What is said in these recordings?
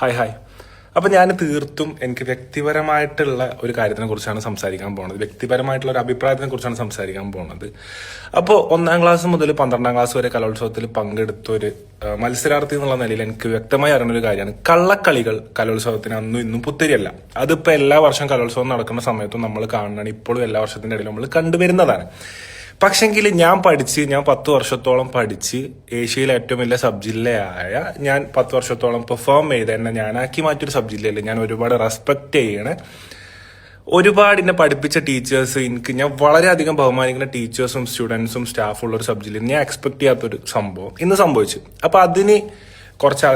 Hi hi. അപ്പൊ ഞാൻ തീർത്തും എനിക്ക് വ്യക്തിപരമായിട്ടുള്ള ഒരു കാര്യത്തിനെ കുറിച്ചാണ് സംസാരിക്കാൻ പോകുന്നത് വ്യക്തിപരമായിട്ടുള്ള ഒരു അഭിപ്രായത്തിനെ കുറിച്ചാണ് സംസാരിക്കാൻ പോകുന്നത് അപ്പോൾ ഒന്നാം ക്ലാസ് മുതൽ പന്ത്രണ്ടാം ക്ലാസ് വരെ കലോത്സവത്തിൽ പങ്കെടുത്ത ഒരു മത്സരാർത്ഥി എന്നുള്ള നിലയിൽ എനിക്ക് വ്യക്തമായി അറിയുന്ന ഒരു കാര്യമാണ്. കള്ളക്കളികൾ കലോത്സവത്തിന് അന്നും ഇന്നും പുത്തിരിയല്ല. അതിപ്പോ എല്ലാ വർഷം കലോത്സവം നടക്കുന്ന സമയത്തും നമ്മൾ കാണുന്നതാണ്. ഇപ്പോഴും എല്ലാ വർഷത്തിന്റെ ഇടയിൽ നമ്മൾ കണ്ടുവരുന്നതാണ്. പക്ഷെങ്കിൽ ഞാൻ പഠിച്ച് ഞാൻ പത്ത് വർഷത്തോളം പഠിച്ച് ഏഷ്യയിലെ ഏറ്റവും വലിയ സബ് ജില്ലയായ ഞാൻ പത്ത് വർഷത്തോളം പെർഫോം ചെയ്ത എന്നെ ഞാനാക്കി മാറ്റിയൊരു സബ് ജില്ലയിൽ ഞാൻ ഒരുപാട് റെസ്പെക്ട് ചെയ്യണ. ഒരുപാട് എന്നെ പഠിപ്പിച്ച ടീച്ചേഴ്സ് എനിക്ക് ഞാൻ വളരെയധികം ബഹുമാനിക്കുന്ന ടീച്ചേഴ്സും സ്റ്റുഡൻസും സ്റ്റാഫും ഉള്ള ഒരു ജില്ല ഞാൻ എക്സ്പെക്ട് ചെയ്യാത്തൊരു സംഭവം ഇന്ന് സംഭവിച്ചു. അപ്പൊ അതിന് കുറച്ച്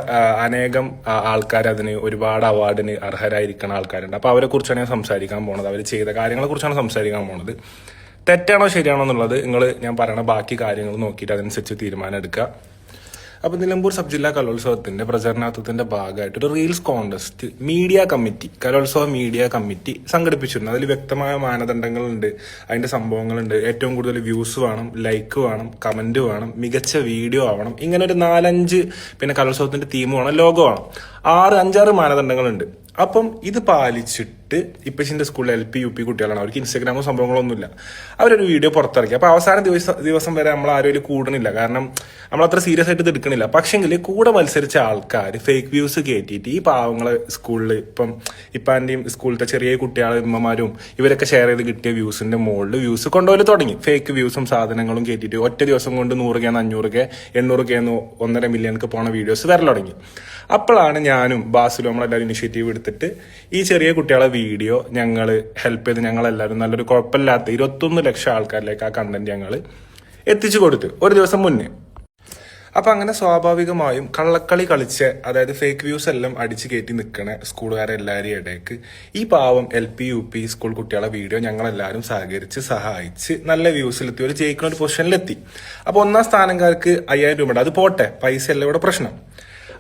അനേകം ആൾക്കാർ അതിന് ഒരുപാട് അവാർഡിന് അർഹരായിരിക്കുന്ന ആൾക്കാരുണ്ട്. അപ്പൊ അവരെ കുറിച്ചാണ് ഞാൻ സംസാരിക്കാൻ പോണത്. അവർ ചെയ്ത കാര്യങ്ങളെ കുറിച്ചാണ് സംസാരിക്കാൻ പോണത്. തെറ്റാണോ ശരിയാണോ എന്നുള്ളത് നിങ്ങൾ ഞാൻ പറയണ ബാക്കി കാര്യങ്ങൾ നോക്കിയിട്ട് അതനുസരിച്ച് തീരുമാനം എടുക്കുക. അപ്പൊ നിലമ്പൂർ സബ് ജില്ലാ കലോത്സവത്തിന്റെ പ്രചരണാർത്ഥത്തിന്റെ ഭാഗമായിട്ട് ഒരു റീൽസ് കോൺടെസ്റ്റ് മീഡിയ കമ്മിറ്റി കലോത്സവ മീഡിയ കമ്മിറ്റി സംഘടിപ്പിച്ചിരുന്നു. അതിൽ വ്യക്തമായ മാനദണ്ഡങ്ങളുണ്ട്. അതിന്റെ സംഭവങ്ങളുണ്ട്. ഏറ്റവും കൂടുതൽ വ്യൂസ് വേണം ലൈക്ക് വേണം കമന്റ് വേണം മികച്ച വീഡിയോ ആവണം. ഇങ്ങനെ ഒരു നാലഞ്ച് പിന്നെ കലോത്സവത്തിന്റെ തീം വേണം ലോഗോ വേണം. ആറ് അഞ്ചാറ് മാനദണ്ഡങ്ങളുണ്ട്. അപ്പം ഇത് പാലിച്ചിട്ട് ഇപ്പച്ചിന്റെ സ്കൂളിൽ എൽ പി യു പി കുട്ടികളാണ്. അവർക്ക് ഇൻസ്റ്റാഗ്രാമോ സംഭവങ്ങളൊന്നുമില്ല. അവരൊരു വീഡിയോ പുറത്തിറക്കി. അപ്പൊ അവസാന ദിവസം ദിവസം വരെ നമ്മൾ ആരും ഇതിൽ കൂടണില്ല കാരണം നമ്മൾ അത്ര സീരിയസ് ആയിട്ട് ഇത് എടുക്കണില്ല. പക്ഷെങ്കിൽ കൂടെ മത്സരിച്ച ആൾക്കാർ ഫേക്ക് വ്യൂസ് കയറ്റിയിട്ട് ഈ പാവങ്ങളെ സ്കൂളിൽ ഇപ്പം ഇപ്പാന്റെയും സ്കൂളിലത്തെ ചെറിയ കുട്ടികളെ ഉമ്മമാരും ഇവരൊക്കെ ഷെയർ ചെയ്ത് കിട്ടിയ വ്യൂസിന്റെ മുകളിൽ വ്യൂസ് കൊണ്ടുപോലെ തുടങ്ങി. ഫേക്ക് വ്യൂസും സാധനങ്ങളും കയറ്റിയിട്ട് ഒറ്റ ദിവസം കൊണ്ട് നൂറ് കെ അഞ്ഞൂറ് കെ എണ്ണൂറ് കെ ഒന്നര മില്യണക്ക് പോണ വീഡിയോസ് വരൽ തുടങ്ങി അപ്പോഴാണ് ഞാനും ബാസിലും നമ്മളെല്ലാവരും ഇനിഷ്യേറ്റീവ് എടുത്തിട്ട് ഈ ചെറിയ കുട്ടികളെ വീഡിയോ ഞങ്ങൾ ഹെൽപ്പ് ചെയ്ത് ഞങ്ങളെല്ലാവരും നല്ലൊരു കുഴപ്പമില്ലാത്ത ഇരുപത്തൊന്ന് ലക്ഷം ആൾക്കാരിലേക്ക് ആ കണ്ടന്റ് ഞങ്ങൾ എത്തിച്ചു കൊടുത്തു ഒരു ദിവസം മുന്നേ. അപ്പൊ അങ്ങനെ സ്വാഭാവികമായും കള്ളക്കളി കളിച്ച് അതായത് ഫേക്ക് വ്യൂസ് എല്ലാം അടിച്ചു കയറ്റി നിൽക്കണ സ്കൂളുകാരെ എല്ലാവരും ഇടയ്ക്ക് ഈ പാവം L P U P school കുട്ടികളെ വീഡിയോ ഞങ്ങളെല്ലാവരും സഹകരിച്ച് സഹായിച്ച് നല്ല വ്യൂസിലെത്തി ഒരു ജയിക്കുന്ന ഒരു പൊസിഷനിലെത്തി അപ്പോൾ ഒന്നാം സ്ഥാനക്കാർക്ക് അയ്യായിരം രൂപ അത് പോട്ടെ പൈസ അല്ല ഇവിടെ പ്രശ്നം.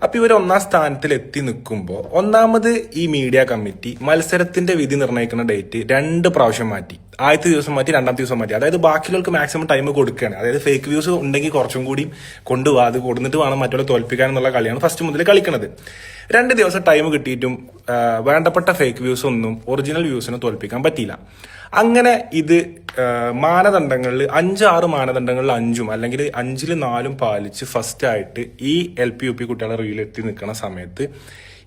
അപ്പൊ ഇവർ ഒന്നാം സ്ഥാനത്തിൽ എത്തി നിൽക്കുമ്പോൾ ഒന്നാമത് ഈ മീഡിയ കമ്മിറ്റി മത്സരത്തിന്റെ വിധി നിർണയിക്കുന്ന ഡേറ്റ് രണ്ട് പ്രാവശ്യം മാറ്റി. ആദ്യത്തെ ദിവസം മാറ്റി രണ്ടാമത്തെ ദിവസം മാറ്റി. അതായത് ബാക്കിയുള്ളവർക്ക് മാക്സിമം ടൈം കൊടുക്കുകയാണ്. അതായത് ഫേക്ക് വ്യൂസ് ഉണ്ടെങ്കിൽ കുറച്ചും കൂടി കൊണ്ടുപോകാം അത് കൊടുത്തിട്ട് വേണം മറ്റുള്ള തോൽപ്പിക്കാൻ എന്നുള്ള കളിയാണ് ഫസ്റ്റ് മുതൽ കളിക്കുന്നത് രണ്ട് ദിവസം ടൈം കിട്ടിയിട്ടും വേണ്ടപ്പെട്ട ഫേക്ക് വ്യൂസ് ഒന്നും ഒറിജിനൽ വ്യൂസിനെ തോൽപ്പിക്കാൻ പറ്റിയില്ല. അങ്ങനെ ഇത് മാനദണ്ഡങ്ങളിൽ അഞ്ചാറ് മാനദണ്ഡങ്ങളിൽ അഞ്ചും അല്ലെങ്കിൽ അഞ്ചിൽ നാലും പാലിച്ച് ഫസ്റ്റായിട്ട് ഈ എൽ പി യു പി കുട്ടികളെ റീലെത്തി നിൽക്കുന്ന സമയത്ത്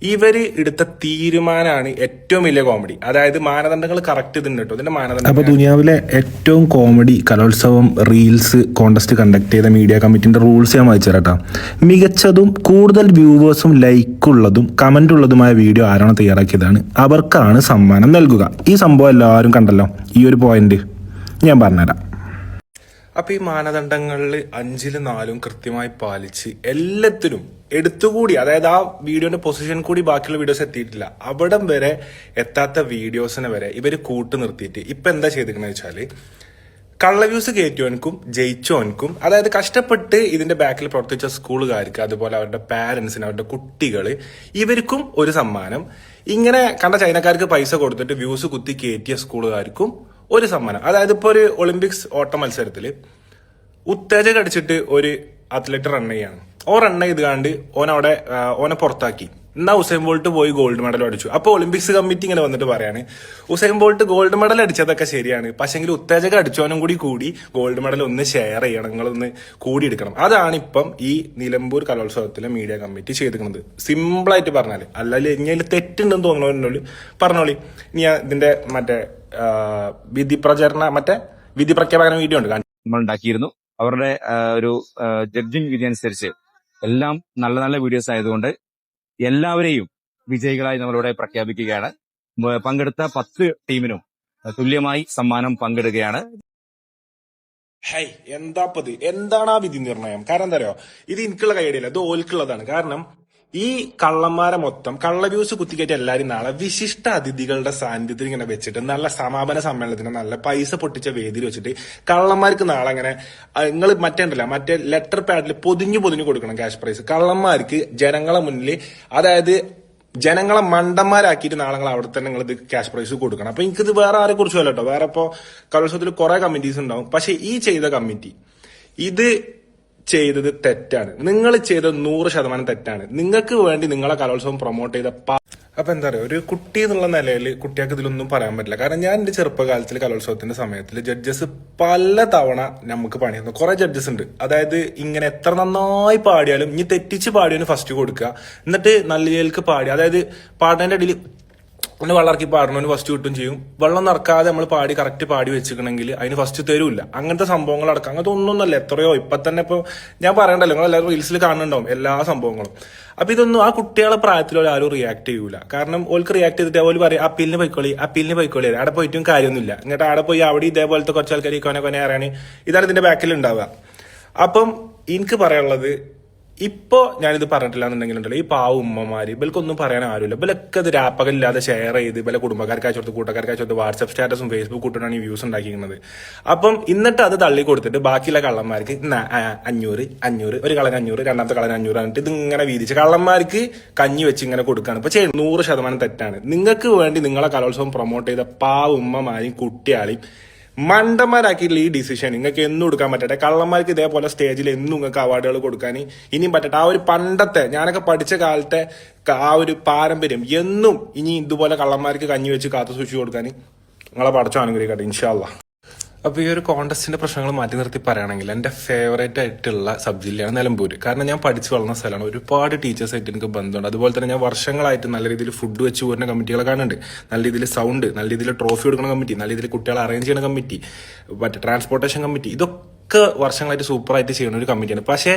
ഇവർ എടുത്ത തീരുമാനമാണ് ഏറ്റവും വലിയ കോമഡി അതായത് മാനദണ്ഡങ്ങൾ കറക്റ്റ് ഇതുണ്ട് കേട്ടോ. ഇതിന്റെ മാനദണ്ഡം അപ്പൊ ദുനിയാവിലെ ഏറ്റവും കോമഡി കലോത്സവം റീൽസ് കോണ്ടസ്റ്റ് കണ്ടക്ട് ചെയ്ത മീഡിയ കമ്മിറ്റിന്റെ റൂൾസ് ഞാൻ വായിച്ചു തരാം മികച്ചതും കൂടുതൽ വ്യൂവേഴ്സും ലൈക്കുള്ളതും കമന്റ് ഉള്ളതുമായ വീഡിയോ ആരാണ് തയ്യാറാക്കിയതാണ്. അവർക്കാണ് സമ്മാനം നൽകുക. ഈ സംഭവം എല്ലാവരും കണ്ടല്ലോ? ഈ ഒരു പോയിന്റ് ഞാൻ പറഞ്ഞുതരാം. അപ്പൊ ഈ മാനദണ്ഡങ്ങളിൽ അഞ്ചിൽ നാലും കൃത്യമായി പാലിച്ച് എല്ലാത്തിനും എടുത്തുകൂടി അതായത് ആ വീഡിയോന്റെ പൊസിഷൻ കൂടി ബാക്കിയുള്ള വീഡിയോസ് എത്തിയിട്ടില്ല. അവിടം വരെ എത്താത്ത വീഡിയോസിനെ വരെ ഇവർ കൂട്ടു നിർത്തിയിട്ട് ഇപ്പൊ എന്താ ചെയ്തിരിക്കുന്നത് വെച്ചാൽ കള്ള വ്യൂസ് കയറ്റിയവനക്കും ജയിച്ചവനക്കും അതായത് കഷ്ടപ്പെട്ട് ഇതിന്റെ ബാക്കിൽ പ്രവർത്തിച്ച സ്കൂളുകാർക്ക് അതുപോലെ അവരുടെ പാരന്റ്സിന് അവരുടെ കുട്ടികൾ ഇവർക്കും ഒരു സമ്മാനം. ഇങ്ങനെ കണ്ട ചൈനക്കാർക്ക് പൈസ കൊടുത്തിട്ട് വ്യൂസ് കുത്തി കയറ്റിയ സ്കൂളുകാർക്കും ഒരു സമ്മാനം. അതായത് ഇപ്പോൾ ഒരു ഒളിമ്പിക്സ് ഓട്ട മത്സരത്തിൽ ഉത്തേജക അടിച്ചിട്ട് ഒരു അത്ലറ്റ് റൺ ചെയ്യാണ്. ഓ റൺ ചെയ്ത് കണ്ട് ഓനവിടെ ഓനെ പുറത്താക്കി. എന്നാ ഉസൈൻ ബോൾട്ട് പോയി ഗോൾഡ് മെഡൽ അടിച്ചു. അപ്പോൾ ഒളിമ്പിക്സ് കമ്മിറ്റി ഇങ്ങനെ വന്നിട്ട് പറയാണ് ഉസൈൻ ബോൾട്ട് ഗോൾഡ് മെഡൽ അടിച്ചതൊക്കെ ശരിയാണ്. പക്ഷെങ്കിൽ ഉത്തേജക അടിച്ചവനും കൂടി കൂടി ഗോൾഡ് മെഡൽ ഒന്ന് ഷെയർ ചെയ്യണം. നിങ്ങളൊന്ന് കൂടി എടുക്കണം. അതാണ് ഇപ്പം ഈ നിലമ്പൂർ കലോത്സവത്തിലെ മീഡിയ കമ്മിറ്റി ചെയ്തിരിക്കുന്നത്. സിമ്പിളായിട്ട് പറഞ്ഞാൽ അല്ലെങ്കിൽ ഇനി തെറ്റുണ്ടെന്ന് തോന്നണോന്നോളി പറഞ്ഞോളി. ഇനി ഇതിന്റെ മറ്റേ വിധി പ്രചരണ മറ്റേ വിധി പ്രഖ്യാപന വീഡിയോ ഉണ്ട്. നമ്മൾ ഉണ്ടാക്കിയിരുന്നു അവരുടെ ഒരു ജഡ്ജിങ് വിധി അനുസരിച്ച് എല്ലാം നല്ല നല്ല വീഡിയോസ് ആയതുകൊണ്ട് എല്ലാവരെയും വിജയികളായി നമ്മളിവിടെ പ്രഖ്യാപിക്കുകയാണ്. പങ്കെടുത്ത പത്ത് ടീമിനും തുല്യമായി സമ്മാനം പങ്കിടുകയാണ്. ഹൈ പതി? എന്താണ് ആ വിധി നിർണയം? കാരണം എന്താ അറിയോ? ഇത് എനിക്കുള്ള കൈയടിയല്ല ഇത് ഓൽക്കുള്ളതാണ്. കാരണം ഈ കള്ളന്മാരെ മൊത്തം കള്ള വ്യൂസ് കുത്തിക്കയറ്റി എല്ലാരും നാളെ വിശിഷ്ട അതിഥികളുടെ സാന്നിധ്യത്തിൽ ഇങ്ങനെ വെച്ചിട്ട് നല്ല സമാപന സമ്മേളനത്തിന് നല്ല പൈസ പൊട്ടിച്ച വേദിയിൽ വെച്ചിട്ട് കള്ളന്മാർക്ക് നാളെ അങ്ങനെ നിങ്ങൾ മറ്റേ ഉണ്ടല്ല മറ്റേ ലെറ്റർ പാഡിൽ പൊതിഞ്ഞു പൊതിഞ്ഞു കൊടുക്കണം ക്യാഷ് പ്രൈസ് കള്ളന്മാർക്ക് ജനങ്ങളെ മുന്നിൽ അതായത് ജനങ്ങളെ മണ്ടന്മാരാക്കിയിട്ട് നാളെ അവിടെ തന്നെ നിങ്ങൾ ഇത് ക്യാഷ് പ്രൈസ് കൊടുക്കണം. അപ്പൊ എനിക്കിത് വേറെ ആരെ കുറിച്ചും അല്ല കേട്ടോ വേറെ ഇപ്പോ കലോത്സവത്തിൽ കുറെ കമ്മിറ്റീസ് ഉണ്ടാവും. പക്ഷെ ഈ ചെയ്ത കമ്മിറ്റി ഇത് ചെയ്തത് തെറ്റാണ്. നിങ്ങൾ ചെയ്തത് നൂറ് ശതമാനം തെറ്റാണ്. നിങ്ങൾക്ക് വേണ്ടി നിങ്ങളെ കലോത്സവം പ്രൊമോട്ട് ചെയ്ത അപ്പൊ എന്താ പറയുക ഒരു കുട്ടി എന്നുള്ള നിലയിൽ കുട്ടികൾക്ക് ഇതിലൊന്നും പറയാൻ പറ്റില്ല. കാരണം ഞാൻ എന്റെ ചെറുപ്പകാലത്തിൽ കലോത്സവത്തിന്റെ സമയത്തിൽ ജഡ്ജസ് പല തവണ നമുക്ക് പണി തന്നു കുറെ ജഡ്ജസ് ഉണ്ട്. അതായത് ഇങ്ങനെ എത്ര നന്നായി പാടിയാലും ഇനി തെറ്റിച്ച് പാടിയതിന് ഫസ്റ്റ് കൊടുക്കുക. എന്നിട്ട് നല്ല രീതിയിലേക്ക് പാടി. അതായത് പാടേണ്ട ഇടയിൽ ഒന്ന് വെള്ളമിറക്കി പാടണവന് ഫസ്റ്റ് കിട്ടും ചെയ്യും. വെള്ളം നിറക്കാതെ നമ്മൾ പാടി കറക്റ്റ് പാടി വെച്ചിട്ടുണ്ടെങ്കിൽ അതിന് ഫസ്റ്റ് തരൂല്ല. അങ്ങനത്തെ സംഭവങ്ങൾ അടക്കം അങ്ങനത്തെ ഒന്നൊന്നല്ല എത്രയോ. ഇപ്പൊ തന്നെ ഇപ്പൊ ഞാൻ പറയണ്ടല്ലോ നിങ്ങൾ എല്ലാവരും റീൽസിൽ കാണുന്നുണ്ടാവും എല്ലാ സംഭവങ്ങളും. അപ്പൊ ഇതൊന്നും ആ കുട്ടികളെ പ്രായത്തിൽ ആരും റിയാക്ട് ചെയ്യൂല. കാരണം ഓൾക്ക് റിയാക്ട് ചെയ്തിട്ട് ഓൽ പറയും അപ്പീലിന് പോയിക്കോളി അപ്പീലിന് പോയിക്കോളി. അവിടെ പോയിട്ടും കാര്യമൊന്നുമില്ല. എന്നിട്ട് അവിടെ പോയി അവിടെ ഇതേപോലത്തെ കുറച്ച് ആൾക്കാർ കൊനെ കൊനെ അറിയാണ് ഇതാണ് ഇതിന്റെ ബാക്കിൽ ഉണ്ടാവുക. അപ്പം എനിക്ക് പറയാനുള്ളത് ഇപ്പോ ഞാനിത് പറഞ്ഞിട്ടില്ല എന്നുണ്ടെങ്കിലുണ്ടല്ലോ ഈ പാവ ഉമ്മമാര് ഇവൽക്കൊന്നും പറയാൻ ആരുമില്ല. ഇവലൊക്കെ ഇത് രാപ്പകലില്ലാതെ ഷെയർ ചെയ്ത് ഇവലെ കുടുംബക്കാർക്ക് അയച്ചു കൊടുത്ത് കൂട്ടക്കാർക്ക് അയച്ചു സ്റ്റാറ്റസും ഫേസ്ബുക്ക് ഇട്ടിട്ടാണ് ഈ വ്യൂസ് ഉണ്ടാക്കിയിരുന്നത് അപ്പം എന്നിട്ട് അത് തള്ളി കൊടുത്തിട്ട് ബാക്കിയുള്ള കള്ളന്മാർക്ക് അഞ്ഞൂറ് അഞ്ഞൂറ് ഒരു കളൻ അഞ്ഞൂറ് രണ്ടാമത്തെ കളൻ അഞ്ഞൂറ് എന്നിട്ട് ഇത് ഇങ്ങനെ വീതിച്ച് കള്ളന്മാർക്ക് കഞ്ഞി വെച്ച് ഇങ്ങനെ കൊടുക്കുകയാണ് ഇപ്പൊ ചെയ്യും നൂറ് ശതമാനം തെറ്റാണ്. നിങ്ങൾക്ക് വേണ്ടി നിങ്ങളെ കലോത്സവം പ്രൊമോട്ട് ചെയ്ത പാവ ഉമ്മമാരെയും കുട്ടിയാളെയും മണ്ടന്മാരാക്കിയിട്ടുള്ള ഈ ഡിസിഷൻ നിങ്ങൾക്ക് എന്നും കൊടുക്കാൻ പറ്റട്ടെ. കള്ളന്മാർക്ക് ഇതേപോലെ സ്റ്റേജിൽ എന്നും നിങ്ങൾക്ക് അവാർഡുകൾ കൊടുക്കാൻ ഇനിയും പറ്റട്ടെ. ആ ഒരു പണ്ടത്തെ ഞാനൊക്കെ പഠിച്ച കാലത്തെ ആ ഒരു പാരമ്പര്യം എന്നും ഇനി ഇതുപോലെ കള്ളന്മാർക്ക് കഞ്ഞി വെച്ച് കാത്തു സൂക്ഷിച്ചു കൊടുക്കാൻ നിങ്ങളെ പഠിച്ചോ അനുഗ്രഹിക്കട്ടെ ഇൻഷാല്ല അപ്പൊ ഈ ഒരു കോണ്ടസ്റ്റിന്റെ പ്രശ്നങ്ങൾ മാറ്റി നിർത്തി പറയുകയാണെങ്കിൽ എന്റെ ഫേവറേറ്റ് ആയിട്ടുള്ള സബ് ജില്ലയാണ് നിലമ്പൂര്. കാരണം ഞാൻ പഠിച്ചു വളർന്ന സ്ഥലമാണ്. ഒരുപാട് ടീച്ചേഴ്സായിട്ട് എനിക്ക് ബന്ധമുണ്ട്. അതുപോലെ തന്നെ ഞാൻ വർഷങ്ങളായിട്ട് നല്ല രീതിയിൽ ഫുഡ് വെച്ച് പോരുന്ന കമ്മിറ്റികളെ കാണുന്നുണ്ട്. നല്ല രീതിയിൽ സൗണ്ട് നല്ല രീതിയിൽ ട്രോഫി കൊടുക്കുന്ന കമ്മിറ്റി നല്ല രീതിയിൽ കുട്ടികളെ അറേഞ്ച് ചെയ്യുന്ന കമ്മിറ്റി മറ്റേ ട്രാൻസ്പോർട്ടേഷൻ കമ്മിറ്റി ഇതൊക്കെ വർഷങ്ങളായിട്ട് സൂപ്പറായിട്ട് ചെയ്യുന്ന ഒരു കമ്മിറ്റിയാണ് പക്ഷേ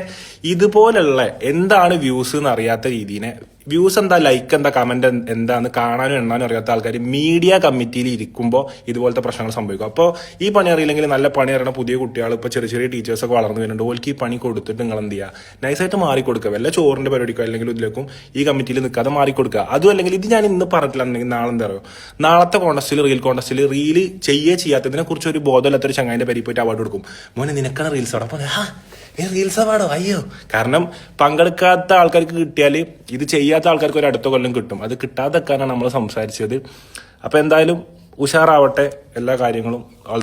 ഇതുപോലുള്ള എന്താണ് വ്യൂസ് എന്ന് അറിയാത്ത രീതിനെ വ്യൂസ് എന്താ ലൈക്ക് എന്താ കമന്റ് എന്താന്ന് കാണാനും എണ്ണാനും അറിയാത്ത ആൾക്കാർ മീഡിയ കമ്മിറ്റിയിൽ ഇരിക്കുമ്പോൾ ഇതുപോലത്തെ പ്രശ്നങ്ങൾ സംഭവിക്കും. അപ്പോൾ ഈ പണി അറിയില്ലെങ്കിൽ നല്ല പണി അറിയണ പുതിയ കുട്ടികൾ ഇപ്പോൾ ചെറിയ ചെറിയ ടീച്ചേഴ്സ് ഒക്കെ വളർന്നു വരുന്നുണ്ട്. ഓൾക്ക് ഈ പണി കൊടുത്തിട്ട് നിങ്ങൾ എന്ത് ചെയ്യുക നൈസായിട്ട് മാറിക്കൊടുക്കുക. വല്ല ചോറിന്റെ പരിപാടിക്കോ അല്ലെങ്കിൽ ഇതിലേക്കും ഈ കമ്മിറ്റിയിൽ നിൽക്കാതെ മാറിക്കൊടുക്കുക. അതും അല്ലെങ്കിൽ ഇത് ഞാൻ ഇന്ന് പറഞ്ഞിട്ടില്ലെങ്കിൽ നാളെ എന്താ പറയുക നാളത്തെ കോണ്ടസ്റ്റിൽ റീൽ കോണ്ടസ്റ്റിൽ റീൽ ചെയ്യേ ചെയ്യാത്തതിനെ കുറിച്ച് ഒരു ബോധമില്ലാത്തൊരു ചങ്ങായിന്റെ പരിപാടി പോയിട്ട് അവാർഡ് കൊടുക്കും. മോനെ നിനക്കാണ് റീൽസ് അവിടെ? അപ്പോൾ അവാർഡോ അയ്യോ. കാരണം പങ്കെടുക്കാത്ത ആൾക്കാർക്ക് കിട്ടിയാൽ ഇത് ചെയ്യാത്ത ആൾക്കാർക്ക് ഒരു അടുത്ത കൊല്ലം കിട്ടും. അത് കിട്ടാതെക്കാനാണ് നമ്മൾ സംസാരിച്ചത്. അപ്പൊ എന്തായാലും ഉഷാറാവട്ടെ എല്ലാ കാര്യങ്ങളും. ഓൾ